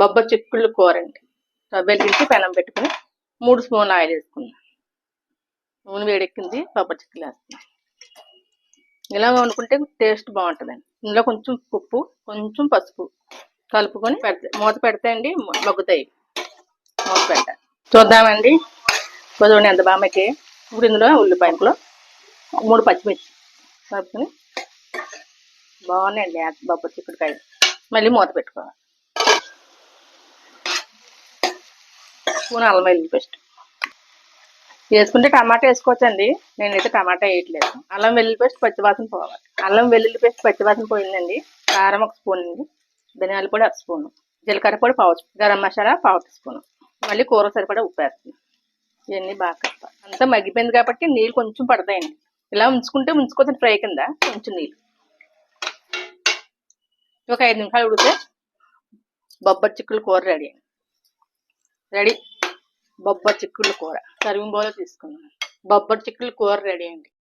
బొబ్బ చిక్కుళ్ళు కూర అండి. వెలిగించి పెనం పెట్టుకుని మూడు స్పూన్ ఆయిల్ వేసుకున్నాను నూనె వేడెక్కింది బొబ్బరి చిక్కులు వేస్తున్నాను ఇలా వండుకుంటే టేస్ట్ బాగుంటుందండి. ఇందులో కొంచెం ఉప్పు కొంచెం పసుపు కలుపుకొని పెడతా మూత పెడితే అండి మగ్గుతాయి. మూత పెట్టాలి చూద్దామండి. చూడండి ఎంత బాగా ఇప్పుడు ఇందులో ఉల్లిపాయలు మూడు పచ్చిమిర్చి కలుపుకొని బాగున్నాయండి బొబ్బరి చిక్కుడుకాయలు. మళ్ళీ మూత పెట్టుకోవాలి. స్పూన్ అల్లం వెల్లుల్లి పేస్ట్. వేసుకుంటే టమాటా వేసుకోవచ్చండి. నేనైతే టమాటా వేయట్లేదు. అల్లం వెల్లుల్లి పేస్ట్ పచ్చివాసన పోవాలి. అల్లం వెల్లుల్లి పేస్ట్ పచ్చివాసన పోయిందండి. కారం ఒక స్పూన్ అండి. ధనియాల పొడి ఒక స్పూన్. జీలకర్ర పొడి పావు గరం మసాలా పావు స్పూను స్పూన్. మళ్ళీ కూర సరిపడా ఉప్పు వేస్తుంది ఇవన్నీ బాగా కలపాలి అంతా మగ్గిపోయింది కాబట్టి నీళ్ళు కొంచెం పడతాయండి. ఇలా ఉంచుకుంటే ఉంచుకోవచ్చు ఫ్రై కింద. కొంచెం నీళ్ళు. ఒక ఐదు నిమిషాలు ఉడితే బొబ్బర్ చిక్కులు కూర రెడీ రెడీ. బొబ్బరి చిక్కుడు కూర. సర్వింగ్ తీసుకున్నాను. బొబ్బరి చిక్కుడు కూర రెడీ అండి